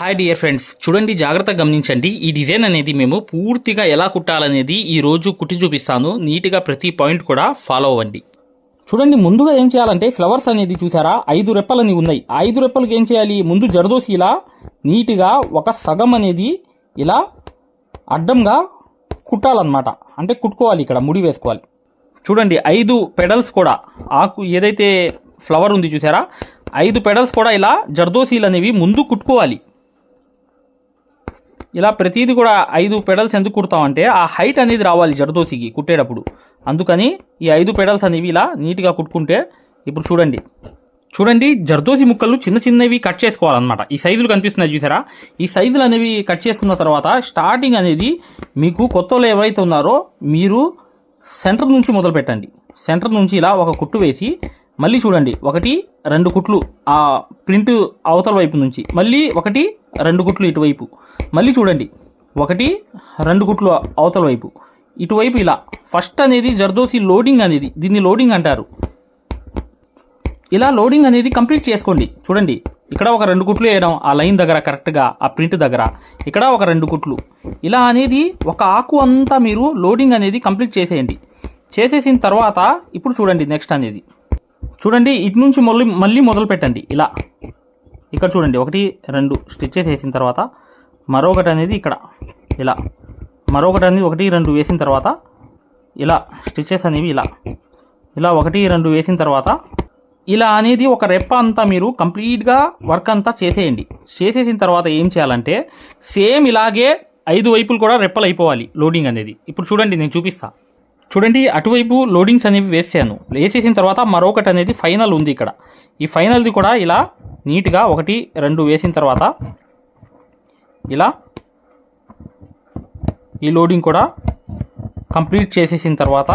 Hi dear friends చూడండి జాగ్రత్తగా గమనించండి. ఈ డిజైన్ అనేది మేము పూర్తిగా ఎలా కుట్టాలనేది ఈ రోజు కుట్టి చూపిస్తాను. నీట్గా ప్రతి పాయింట్ కూడా ఫాలో అవ్వండి. చూడండి ముందుగా ఏం చేయాలంటే ఫ్లవర్స్ అనేది చూసారా? ఐదు రెప్పలని ఉన్నాయి. ఐదు రెప్పలకి ఏం చేయాలి? ముందు జరదోసి ఇలా నీట్గా ఒక సగం అనేది ఇలా అడ్డంగా కుట్టాలన్నమాట. అంటే కుట్టుకోవాలి ఇక్కడ ముడి వేసుకోవాలి. చూడండి ఐదు పెడల్స్ కూడా. ఆకు ఏదైతే ఫ్లవర్ ఉంది చూసారా? ఐదు పెడల్స్ కూడా ఇలా జర్దోసీలు అనేవి ముందు కుట్టుకోవాలి. ఇలా ప్రతిదీ కూడా ఐదు పెడల్స్ ఎందుకు కుడతామంటే ఆ హైట్ అనేది రావాలి జర్దోసికి కుట్టేటప్పుడు. అందుకని ఈ ఐదు పెడల్స్ అనేవి ఇలా నీట్గా కుట్టుకుంటే ఇప్పుడు చూడండి. చూడండి జర్దోసి ముక్కలు చిన్న చిన్నవి కట్ చేసుకోవాలన్నమాట. ఈ సైజులు కనిపిస్తున్నాయి చూసారా? ఈ సైజులు అనేవి కట్ చేసుకున్న తర్వాత స్టార్టింగ్ అనేది మీకు కొత్త ఎవరైతే ఉన్నారో మీరు సెంటర్ నుంచి మొదలు పెట్టండి సెంటర్ నుంచి ఇలా ఒక కుట్టు వేసి మళ్ళీ చూడండి ఒకటి రెండు కుట్లు ఆ ప్రింట్ అవతల వైపు నుంచి మళ్ళీ ఒకటి రెండు కుట్లు ఇటువైపు. మళ్ళీ చూడండి ఒకటి రెండు కుట్లు అవతల వైపు. ఇటువైపు ఇలా ఫస్ట్ అనేది జర్దోసి లోడింగ్ అనేది దీన్ని లోడింగ్ అంటారు. ఇలా లోడింగ్ అనేది కంప్లీట్ చేసుకోండి. చూడండి ఇక్కడ ఒక రెండు కుట్లు వేయడం ఆ లైన్ దగ్గర కరెక్ట్గా ఆ ప్రింట్ దగ్గర. ఇక్కడ ఒక రెండు కుట్లు. ఇలా అనేది ఒక ఆకు అంతా మీరు లోడింగ్ అనేది కంప్లీట్ చేసేయండి. చేసేసిన తర్వాత ఇప్పుడు చూడండి నెక్స్ట్ అనేది. చూడండి ఇటు నుంచి మళ్ళీ మళ్ళీ మొదలు పెట్టండి ఇలా. ఇక్కడ చూడండి ఒకటి రెండు స్టిచ్చెస్ వేసిన తర్వాత మరొకటి అనేది ఇక్కడ ఇలా. మరొకటి అనేది ఒకటి రెండు వేసిన తర్వాత ఇలా స్టిచ్చెస్ అనేవి ఇలా. ఇలా ఒకటి రెండు వేసిన తర్వాత ఇలా అనేది ఒక రెప్ప అంతా మీరు కంప్లీట్గా వర్క్ అంతా చేసేయండి. చేసేసిన తర్వాత ఏం చేయాలంటే సేమ్ ఇలాగే ఐదు వైపులు కూడా రెప్పలు అయిపోవాలి లోడింగ్ అనేది. ఇప్పుడు చూడండి నేను చూపిస్తా. చూడండి అటువైపు లోడింగ్స్ అనేవి వేసాను వేసేసిన తర్వాత మరొకటి అనేది ఫైనల్ ఉంది ఇక్కడ. ఈ ఫైనల్ది కూడా ఇలా నీట్గా ఒకటి రెండు వేసిన తర్వాత ఇలా ఈ లోడింగ్ కూడా కంప్లీట్ చేసేసిన తర్వాత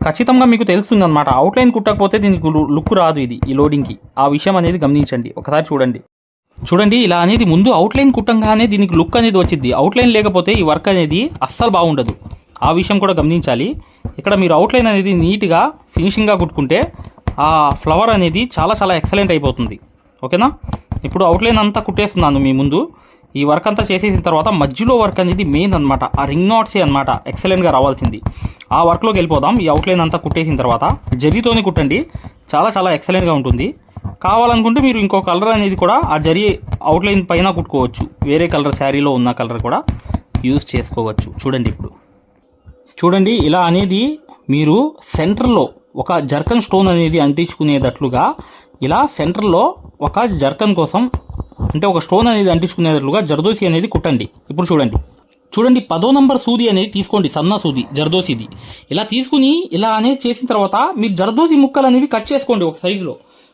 ఖచ్చితంగా మీకు తెలుస్తుంది అనమాట అవుట్లైన్ కుట్టకపోతే దీనికి లుక్ రాదు ఇది ఈ లోడింగ్కి. ఆ విషయం అనేది గమనించండి. ఒకసారి చూడండి. చూడండి ఇలా అనేది ముందు అవుట్లైన్ కుట్టంగానే దీనికి లుక్ అనేది వచ్చింది అవుట్లైన్ లేకపోతే ఈ వర్క్ అనేది అస్సలు బాగుండదు. ఆ విషయం కూడా గమనించాలి. ఇక్కడ మీరు అవుట్లైన్ అనేది నీట్గా ఫినిషింగ్గా కుట్టుకుంటే ఆ ఫ్లవర్ అనేది చాలా చాలా ఎక్సలెంట్ అయిపోతుంది. ఓకేనా? ఇప్పుడు అవుట్లైన్ అంతా కుట్టేస్తున్నాను మీ ముందు. ఈ వర్క్ అంతా చేసేసిన తర్వాత మధ్యలో వర్క్ అనేది మెయిన్ అనమాట ఆ రింగ్ నాట్సే అనమాట ఎక్సలెంట్గా రావాల్సింది. ఆ వర్క్లోకి వెళ్ళిపోదాం. ఈ అవుట్లైన్ అంతా కుట్టేసిన తర్వాత జరీతోనే కుట్టండి. చాలా చాలా ఎక్సలెంట్గా ఉంటుంది. కావాలనుకుంటే మీరు ఇంకో కలర్ అనేది కూడా ఆ జరీ అవుట్లైన్ పైన కుట్టుకోవచ్చు. వేరే కలర్ శారీలో ఉన్న కలర్ కూడా యూజ్ చేసుకోవచ్చు. చూడండి ఇప్పుడు. చూడండి ఇలా అనేది మీరు సెంటర్లో ఒక జర్కన్ స్టోన్ అనేది అంటించుకునేటట్లుగా ఇలా సెంటర్లో ఒక జర్కన్ కోసం అంటే ఒక స్టోన్ అనేది అంటించుకునేటట్లుగా జర్దోసి అనేది కుట్టండి. ఇప్పుడు చూడండి. చూడండి పదో నంబర్ సూది అనేది తీసుకోండి సన్న సూది జర్దోసిది. ఇలా తీసుకుని ఇలా అనేది చేసిన తర్వాత మీరు జర్దోసి ముక్కలు అనేవి కట్ చేసుకోండి ఒక సైజులో.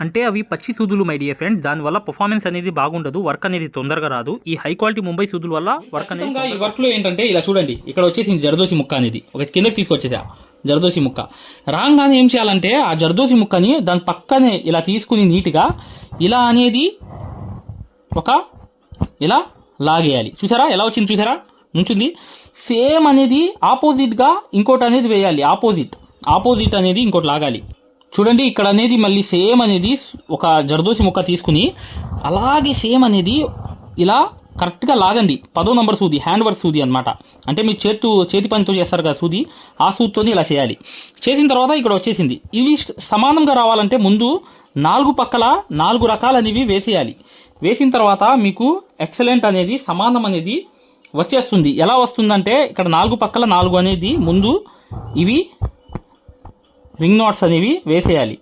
అంటే అవి పచ్చి సూదులు మై డియర్ ఫ్రెండ్స్ దానివల్ల పర్ఫార్మెన్స్ అనేది బాగుండదు వర్క్ అనేది తొందరగా రాదు. ఈ హై క్వాలిటీ ముంబై సూదుల వల్ల వర్క్ అనేది ఈ వర్క్లో ఏంటంటే ఇలా చూడండి. ఇక్కడ వచ్చేసింది జరదోసి ముక్క అనేది. ఒక కిందకి తీసుకొచ్చేసా. జరదోసి ముక్క. రాగానే ఏం చేయాలంటే ఆ జరదోసి ముక్కని దాని పక్కనే ఇలా తీసుకుని నీట్గా ఇలా అనేది ఒక ఇలా లాగేయాలి. చూసారా? ఎలా వచ్చింది చూసారా? నుంచింది. సేమ్ అనేది ఆపోజిట్గా ఇంకోటి అనేది వేయాలి. ఆపోజిట్ ఆపోజిట్ అనేది ఇంకోటి లాగాలి. చూడండి ఇక్కడ అనేది మళ్ళీ సేమ్ అనేది ఒక జర్దోసి ముక్క తీసుకుని అలాగే సేమ్ అనేది ఇలా కరెక్ట్గా లాగండి. పదో నంబర్ సూది హ్యాండ్ వర్క్ సూది అనమాట అంటే మీరు చేతు చేతి పనితో చేస్తారు కదా సూది ఆ సూదితోని ఇలా చేయాలి. చేసిన తర్వాత ఇక్కడ వచ్చేసింది. ఇవి సమానంగా రావాలంటే ముందు నాలుగు పక్కల నాలుగు రకాలనేవి వేసేయాలి. వేసిన తర్వాత మీకు ఎక్సలెంట్ అనేది సమానం అనేది వచ్చేస్తుంది. ఎలా వస్తుందంటే ఇక్కడ నాలుగు పక్కల నాలుగు అనేది ముందు ఇవి రింగ్ నాట్స్ అనేవి వేసేయాలి.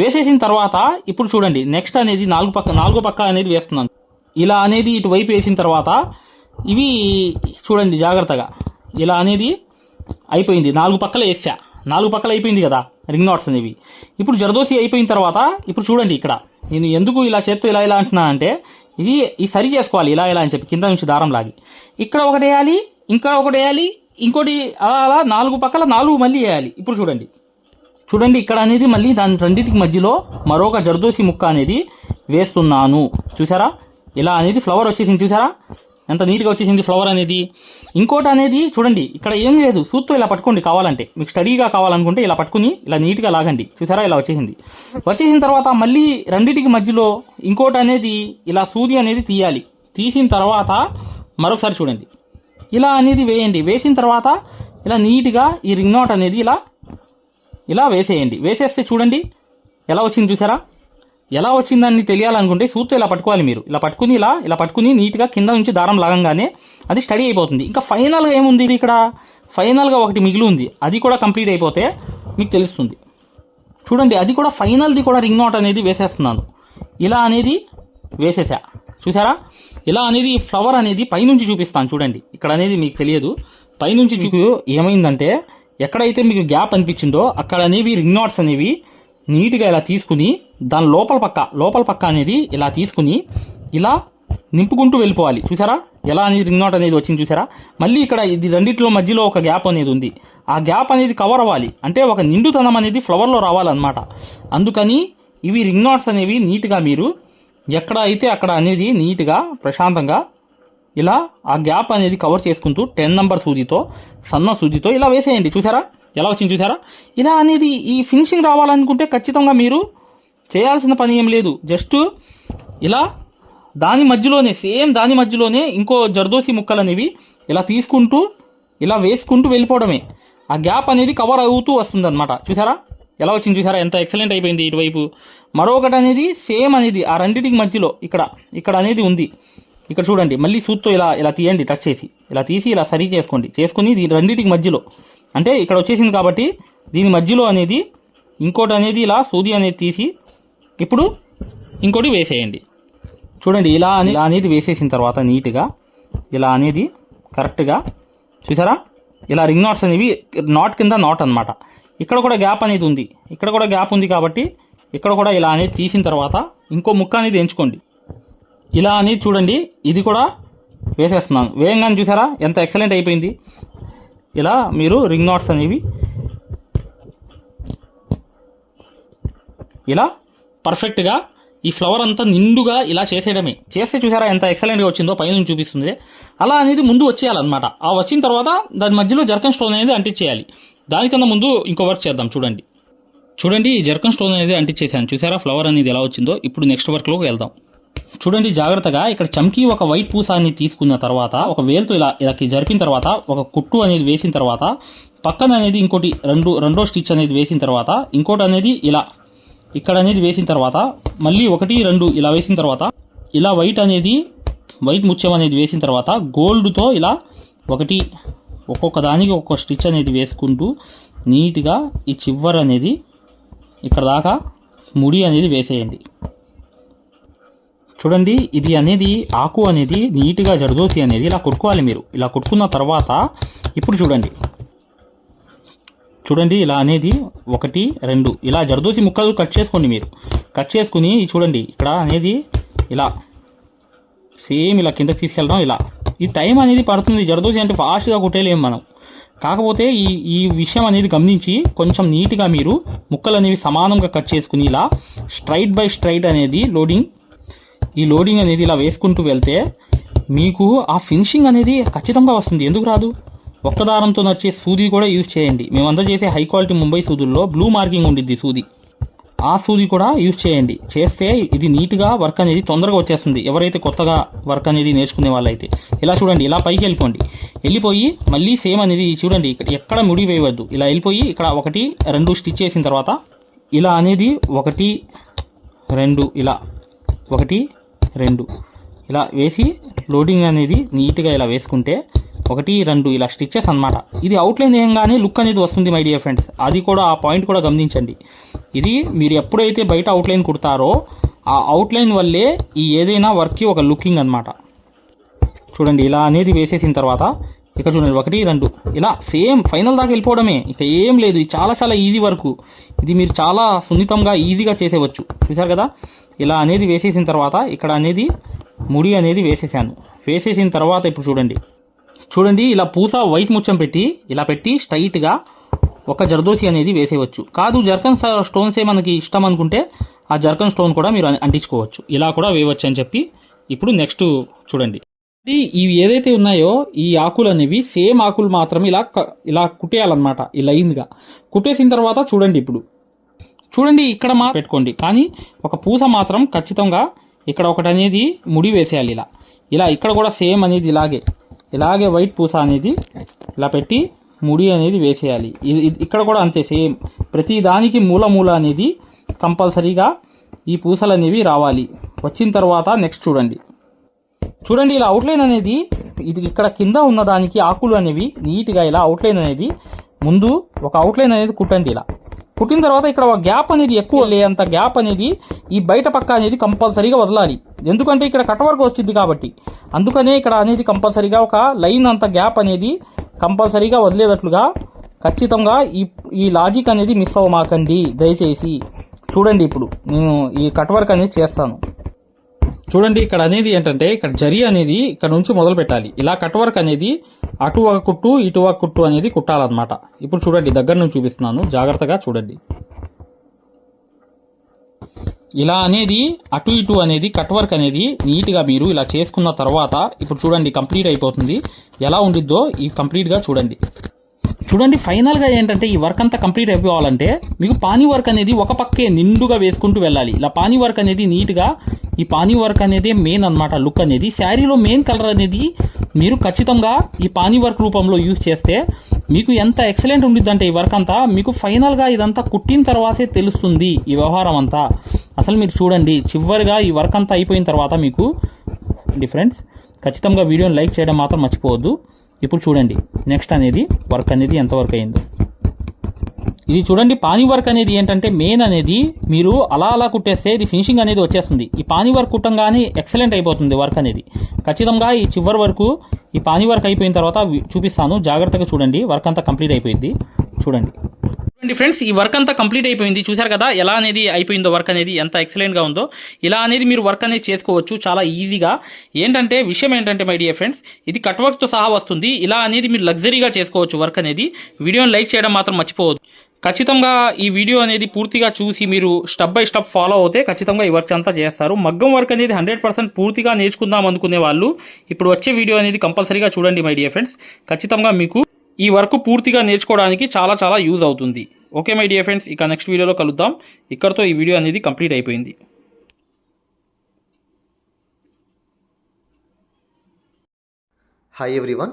వేసేసిన తర్వాత ఇప్పుడు చూడండి నెక్స్ట్ అనేది నాలుగు పక్క నాలుగో పక్క అనేది వేస్తున్నాను. ఇలా అనేది ఇటువైపు వేసిన తర్వాత ఇవి చూడండి జాగ్రత్తగా. ఇలా అనేది అయిపోయింది. నాలుగు పక్కలు వేసా. నాలుగు పక్కల అయిపోయింది కదా రింగ్ నాట్స్ అనేవి. ఇప్పుడు జరదోసి అయిపోయిన తర్వాత ఇప్పుడు చూడండి ఇక్కడ. నేను ఎందుకు ఇలా చేత్తో ఇలా ఇలా అంటున్నా అంటే ఇది ఈ సరి చేసుకోవాలి ఇలా ఇలా అని చెప్పి కింద నుంచి దారం లాగి. ఇక్కడ ఒకటి వేయాలి ఇంకా ఒకటి వేయాలి ఇంకోటి అలా అలా నాలుగు పక్కల నాలుగు మళ్ళీ వేయాలి. ఇప్పుడు చూడండి. చూడండి ఇక్కడ అనేది మళ్ళీ దాని రెండింటికి మధ్యలో మరొక జర్దోసి ముక్క అనేది వేస్తున్నాను. చూసారా ఇలా అనేది ఫ్లవర్ వచ్చేసింది చూసారా ఎంత నీట్గా వచ్చేసింది ఫ్లవర్ అనేది. ఇంకోటి అనేది చూడండి ఇక్కడ ఏం లేదు. సూత్తో ఇలా పట్టుకోండి కావాలంటే. మీకు స్టడీగా కావాలనుకుంటే ఇలా పట్టుకుని ఇలా నీట్గా లాగండి. చూసారా ఇలా వచ్చేసింది. వచ్చేసిన తర్వాత మళ్ళీ రెండింటికి మధ్యలో ఇంకోటి అనేది ఇలా సూది అనేది తీయాలి. తీసిన తర్వాత మరొకసారి చూడండి. ఇలా అనేది వేయండి. వేసిన తర్వాత ఇలా నీట్గా ఈ రింగ్ నాట్ అనేది ఇలా ఇలా వేసేయండి. వేసేస్తే చూడండి. ఎలా వచ్చింది చూసారా? ఎలా వచ్చిందని తెలియాలనుకుంటే సూత్తో ఇలా పట్టుకోవాలి మీరు. ఇలా పట్టుకుని ఇలా ఇలా పట్టుకుని నీట్గా కింద నుంచి దారం లాగంగానే అది స్టడీ అయిపోతుంది. ఇంకా ఫైనల్గా ఏముంది ఇది ఇక్కడ? ఫైనల్గా ఒకటి మిగిలి ఉంది అది కూడా కంప్లీట్ అయిపోతే మీకు తెలుస్తుంది. చూడండి అది కూడా ఫైనల్ది కూడా రింగ్ నోట్ అనేది వేసేస్తున్నాను. ఇలా అనేది వేసేసా. చూసారా? ఇలా అనేది ఫ్లవర్ అనేది పైనుంచి చూపిస్తాను. చూడండి. ఇక్కడ అనేది మీకు తెలియదు. పైనుంచి చూపు ఏమైందంటే ఎక్కడైతే మీకు గ్యాప్ అనిపించిందో అక్కడ అనేవి రింగ్ నాట్స్ అనేవి నీట్గా ఇలా తీసుకుని దాని లోపల పక్క లోపల పక్క అనేది ఇలా తీసుకుని ఇలా నింపుకుంటూ వెళ్ళిపోవాలి. చూసారా? ఎలా అనేది రింగ్ నాట్ అనేది వచ్చింది చూసారా? మళ్ళీ ఇక్కడ ఇది రెండిట్లో మధ్యలో ఒక గ్యాప్ అనేది ఉంది. ఆ గ్యాప్ అనేది కవర్ అవ్వాలి. అంటే ఒక నిండుతనం అనేది ఫ్లవర్లో రావాలన్నమాట. అందుకని ఇవి రింగ్ నాట్స్ అనేవి నీట్గా మీరు ఎక్కడ అయితే అక్కడ అనేది నీట్గా ప్రశాంతంగా ఇలా ఆ గ్యాప్ అనేది కవర్ చేసుకుంటూ టెన్ నంబర్ సూదితో సన్న సూదితో ఇలా వేసేయండి. చూసారా? ఎలా వచ్చింది చూసారా? ఇలా అనేది ఈ ఫినిషింగ్ రావాలనుకుంటే ఖచ్చితంగా మీరు చేయాల్సిన పని ఏం లేదు. జస్ట్ ఇలా దాని మధ్యలోనే సేమ్ దాని మధ్యలోనే ఇంకో జర్దోసి ముక్కలు అనేవి ఇలా తీసుకుంటూ ఇలా వేసుకుంటూ వెళ్ళిపోవడమే. ఆ గ్యాప్ అనేది కవర్ అవుతూ వస్తుంది అనమాట చూసారా? ఎలా వచ్చింది చూసారా? ఎంత ఎక్సలెంట్ అయిపోయింది ఇటువైపు. మరొకటి అనేది సేమ్ అనేది ఆ రెండింటికి మధ్యలో ఇక్కడ ఇక్కడ అనేది ఉంది. ఇక్కడ చూడండి మళ్ళీ సూత్తో ఇలా ఇలా తీయండి టచ్ చేసి. ఇలా తీసి ఇలా సరి చేసుకోండి. చేసుకుని దీని రెండింటికి మధ్యలో. అంటే ఇక్కడ వచ్చేసింది కాబట్టి దీని మధ్యలో అనేది ఇంకోటి అనేది ఇలా సూది అనేది తీసి ఇప్పుడు ఇంకోటి వేసేయండి. చూడండి ఇలా అని ఇలా అనేది వేసేసిన తర్వాత నీట్గా ఇలా అనేది కరెక్ట్గా చూసారా? ఇలా రింగ్ నాట్స్ అనేవి నాట్ కింద నాట్ అనమాట ఇక్కడ కూడా గ్యాప్ అనేది ఉంది. ఇక్కడ కూడా గ్యాప్ ఉంది కాబట్టి ఇక్కడ కూడా ఇలా అనేది తీసిన తర్వాత ఇంకో ముక్క అనేది ఎంచుకోండి. ఇలా అని చూడండి. ఇది కూడా వేసేస్తున్నాను వేయంగానే చూసారా? ఎంత ఎక్సలెంట్ అయిపోయింది. ఇలా మీరు రింగ్ నాట్స్ అనేవి ఇలా పర్ఫెక్ట్గా ఈ ఫ్లవర్ అంతా నిండుగా ఇలా చేసేయడమే. చేస్తే చూసారా ఎంత ఎక్సలెంట్గా వచ్చిందో? పైన చూపిస్తుంది. అలా అనేది ముందు వచ్చేయాలన్నమాట. ఆ వచ్చిన తర్వాత దాని మధ్యలో జర్కన్ స్టోన్ అనేది అంటించేయాలి. దానికన్నా ముందు ఇంకో వర్క్ చేద్దాం చూడండి. చూడండి ఈ జర్కన్ స్టోన్ అనేది అంటించేసాను. చూసారా? ఫ్లవర్ అనేది ఎలా వచ్చిందో? ఇప్పుడు నెక్స్ట్ వర్క్లోకి వెళ్దాం. చూడండి జాగ్రత్తగా ఇక్కడ చమ్కి ఒక వైట్ పూసాన్ని తీసుకున్న తర్వాత ఒక వేలుతో ఇలా ఇలా జరిపిన తర్వాత ఒక కుట్టు అనేది వేసిన తర్వాత పక్కన అనేది ఇంకోటి రెండు రెండో స్టిచ్ అనేది వేసిన తర్వాత ఇంకోటి అనేది ఇలా ఇక్కడ అనేది వేసిన తర్వాత మళ్ళీ ఒకటి రెండు ఇలా వేసిన తర్వాత ఇలా వైట్ అనేది వైట్ ముత్యం అనేది వేసిన తర్వాత గోల్డ్తో ఇలా ఒకటి ఒక్కొక్క దానికి ఒక్కొక్క స్టిచ్ అనేది వేసుకుంటూ నీట్గా ఈ చివర్ అనేది ఇక్కడ దాకా ముడి అనేది వేసేయండి. చూడండి ఇది అనేది ఆకు అనేది నీట్గా జరదోసి అనేది ఇలా కొట్టుకోవాలి మీరు. ఇలా కొట్టుకున్న తర్వాత ఇప్పుడు చూడండి. చూడండి ఇలా అనేది ఒకటి రెండు. ఇలా జరదోసి ముక్కలు కట్ చేసుకోండి మీరు. కట్ చేసుకుని చూడండి ఇక్కడ అనేది ఇలా సేమ్ ఇలా కిందకి తీసుకెళ్ళడం ఇలా. ఈ టైం అనేది పడుతుంది జరదోసి అంటే ఫాస్ట్గా కుట్టేలేము మనం. కాకపోతే ఈ ఈ విషయం అనేది గమనించి కొంచెం నీట్గా మీరు ముక్కలు అనేవి సమానంగా కట్ చేసుకుని ఇలా స్ట్రైట్ బై స్ట్రైట్ అనేది లోడింగ్ ఈ లోడింగ్ అనేది ఇలా వేసుకుంటూ వెళ్తే మీకు ఆ ఫినిషింగ్ అనేది ఖచ్చితంగా వస్తుంది. ఎందుకు రాదు? ఒక్క దారంతో నడిచే సూది కూడా యూజ్ చేయండి. మేమంతా చేసే హై క్వాలిటీ ముంబై సూదుల్లో బ్లూ మార్కింగ్ ఉండిద్ది సూది. ఆ సూది కూడా యూజ్ చేయండి. చేస్తే ఇది నీట్గా వర్క్ అనేది తొందరగా వచ్చేస్తుంది. ఎవరైతే కొత్తగా వర్క్ అనేది నేర్చుకునే వాళ్ళైతే. ఇలా చూడండి ఇలా పైకి వెళ్ళిపోండి. వెళ్ళిపోయి మళ్ళీ సేమ్ అనేది చూడండి ఇక్కడ ఎక్కడ ముడి వేయవద్దు. ఇలా వెళ్ళిపోయి ఇక్కడ ఒకటి రెండు స్టిచ్ చేసిన తర్వాత ఇలా అనేది ఒకటి రెండు ఇలా ఒకటి రెండు. ఇలా వేసి లోడింగ్ అనేది నీట్గా ఇలా వేసుకుంటే ఒకటి రెండు ఇలా స్టిచ్చెస్ అన్నమాట. ఇది అవుట్లైన్ వేయంగానే లుక్ అనేది వస్తుంది మై డియర్ ఫ్రెండ్స్ అది కూడా ఆ పాయింట్ కూడా గమనించండి. ఇది మీరు ఎప్పుడైతే బయట అవుట్లైన్ కుడతారో ఆ అవుట్లైన్ వల్లే ఈ ఏదైనా వర్క్కి ఒక లుకింగ్ అన్నమాట. చూడండి ఇలా అనేది వేసేసిన తర్వాత ఇక్కడ చూడండి ఒకటి రెండు. ఇలా సేమ్ ఫైనల్ దాకా వెళ్ళిపోవడమే. ఇక ఏం లేదు ఇది చాలా చాలా ఈజీ వరకు. ఇది మీరు చాలా సున్నితంగా ఈజీగా చేసేవచ్చు. చూసారు కదా? ఇలా అనేది వేసేసిన తర్వాత ఇక్కడ అనేది ముడి అనేది వేసేసాను. వేసేసిన తర్వాత ఇప్పుడు చూడండి. చూడండి ఇలా పూస వైట్ ముచ్చం పెట్టి ఇలా పెట్టి స్ట్రైట్గా ఒక జర్దోసి అనేది వేసేయవచ్చు. కాదు జర్కన్ స్టోన్సే మనకి ఇష్టం అనుకుంటే ఆ జర్కన్ స్టోన్ కూడా మీరు అంటించుకోవచ్చు. ఇలా కూడా వేయవచ్చు అని చెప్పి ఇప్పుడు నెక్స్ట్ చూడండి. ఇవి ఏదైతే ఉన్నాయో ఈ ఆకులు అనేవి సేమ్ ఆకులు మాత్రం ఇలా క- ఇలా కుట్టేయాలన్నమాట ఈ లైన్గా. కుట్టేసిన తర్వాత చూడండి ఇప్పుడు. చూడండి ఇక్కడ మా పెట్టుకోండి. కానీ ఒక పూస మాత్రం ఖచ్చితంగా ఇక్కడ ఒకటి అనేది ముడి వేసేయాలి ఇలా. ఇలా ఇక్కడ కూడా సేమ్ అనేది ఇలాగే. ఇలాగే వైట్ పూస అనేది ఇలా పెట్టి ముడి అనేది వేసేయాలి. ఇది ఇక్కడ కూడా అంతే సేమ్. ప్రతి దానికి మూల మూల అనేది కంపల్సరీగా ఈ పూసలు అనేవి రావాలి. వచ్చిన తర్వాత నెక్స్ట్ చూడండి. చూడండి ఇలా అవుట్లైన్ అనేది ఇది ఇక్కడ కింద ఉన్న దానికి ఆకులు అనేవి నీట్గా ఇలా అవుట్లైన్ అనేది ముందు ఒక అవుట్లైన్ అనేది కుట్టండి ఇలా. కుట్టిన తర్వాత ఇక్కడ ఒక గ్యాప్ అనేది ఎక్కువ లేంత గ్యాప్ అనేది ఈ బయట పక్క అనేది కంపల్సరీగా వదలాలి. ఎందుకంటే ఇక్కడ కట్ వర్క్ వచ్చింది కాబట్టి. అందుకనే ఇక్కడ అనేది కంపల్సరీగా ఒక లైన్ అంత గ్యాప్ అనేది కంపల్సరీగా వదిలేటట్లుగా ఖచ్చితంగా ఈ ఈ లాజిక్ అనేది మిస్ అవ్వమాకండి. దయచేసి చూడండి ఇప్పుడు నేను ఈ కట్ వర్క్ అనేది చేస్తాను. చూడండి ఇక్కడ అనేది ఏంటంటే ఇక్కడ జరి అనేది ఇక్కడ నుంచి మొదలు పెట్టాలి. ఇలా కట్ వర్క్ అనేది అటు ఒక కుట్టు ఇటు ఒక కుట్టు అనేది కుట్టాలన్నమాట. ఇప్పుడు చూడండి దగ్గర నుంచి చూపిస్తున్నాను. జాగ్రత్తగా చూడండి. ఇలా అనేది అటు ఇటు అనేది కట్ వర్క్ అనేది నీట్గా మీరు ఇలా చేసుకున్న తర్వాత ఇప్పుడు చూడండి కంప్లీట్ అయిపోతుంది. ఎలా ఉండిద్దో ఈ కంప్లీట్గా చూడండి. చూడండి ఫైనల్గా ఏంటంటే ఈ వర్క్ అంతా కంప్లీట్ అయిపోవాలంటే మీకు పానీ వర్క్ అనేది ఒక పక్కే నిండుగా వేసుకుంటూ వెళ్ళాలి. ఇలా పానీ వర్క్ అనేది నీట్గా ఈ పానీ వర్క్ అనేది మెయిన్ అన్నమాట లుక్ అనేది. శారీలో మెయిన్ కలర్ అనేది మీరు ఖచ్చితంగా ఈ పానీ వర్క్ రూపంలో యూజ్ చేస్తే మీకు ఎంత ఎక్సలెంట్ ఉండిద్దంటే ఈ వర్క్ అంతా. మీకు ఫైనల్గా ఇదంతా కుట్టిన తర్వాతే తెలుస్తుంది ఈ వ్యవహారం అంతా. అసలు మీరు చూడండి చివరిగా ఈ వర్క్ అంతా అయిపోయిన తర్వాత మీకు డిఫరెన్స్ ఖచ్చితంగా వీడియోని లైక్ చేయడం మాత్రం మర్చిపోవద్దు. ఇప్పుడు చూడండి. నెక్స్ట్ అనేది వర్క్ అనేది ఎంతవరకు అయిందో. ఇది చూడండి పానీ వర్క్ అనేది ఏంటంటే మెయిన్ అనేది మీరు అలా అలా కుట్టేస్తే ఇది ఫినిషింగ్ అనేది వచ్చేస్తుంది. ఈ పానీ వర్క్ కుట్టంగానే ఎక్సలెంట్ అయిపోతుంది వర్క్ అనేది. ఖచ్చితంగా ఈ చివరి వరకు ఈ పానీ వర్క్ అయిపోయిన తర్వాత చూపిస్తాను. జాగ్రత్తగా చూడండి. వర్క్ అంతా కంప్లీట్ అయిపోయింది. చూడండి. చూడండి ఫ్రెండ్స్ ఈ వర్క్ అంతా కంప్లీట్ అయిపోయింది. చూశారు కదా ఎలా అనేది అయిపోయిందో వర్క్ అనేది ఎంత ఎక్సలెంట్గా ఉందో. ఇలా అనేది మీరు వర్క్ అనేది చేసుకోవచ్చు చాలా ఈజీగా ఏంటంటే విషయం ఏంటంటే మై డియర్ ఫ్రెండ్స్ ఇది కట్ వర్క్తో సహా వస్తుంది. ఇలా అనేది మీరు లగ్జరీగా చేసుకోవచ్చు వర్క్ అనేది. వీడియోని లైక్ చేయడం మాత్రం మర్చిపోవద్దు. ఖచ్చితంగా ఈ వీడియో అనేది పూర్తిగా చూసి మీరు స్టెప్ బై స్టెప్ ఫాలో అవుతే ఖచ్చితంగా ఈ వర్క్ అంతా చేస్తారు. మగ్గం వర్క్ అనేది హండ్రెడ్ పర్సెంట్ పూర్తిగా నేర్చుకుందాం అనుకునే వాళ్ళు ఇప్పుడు వచ్చే వీడియో అనేది కంపల్సరీగా చూడండి మై డియర్ ఫ్రెండ్స్ ఖచ్చితంగా మీకు ఈ వర్క్ పూర్తిగా నేర్చుకోవడానికి చాలా చాలా యూజ్ అవుతుంది. ఓకే మై డియర్ ఫ్రెండ్స్ ఇక నెక్స్ట్ వీడియోలో కలుద్దాం. ఇక్కడతో ఈ వీడియో అనేది కంప్లీట్ అయిపోయింది. Hi everyone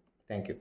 thank you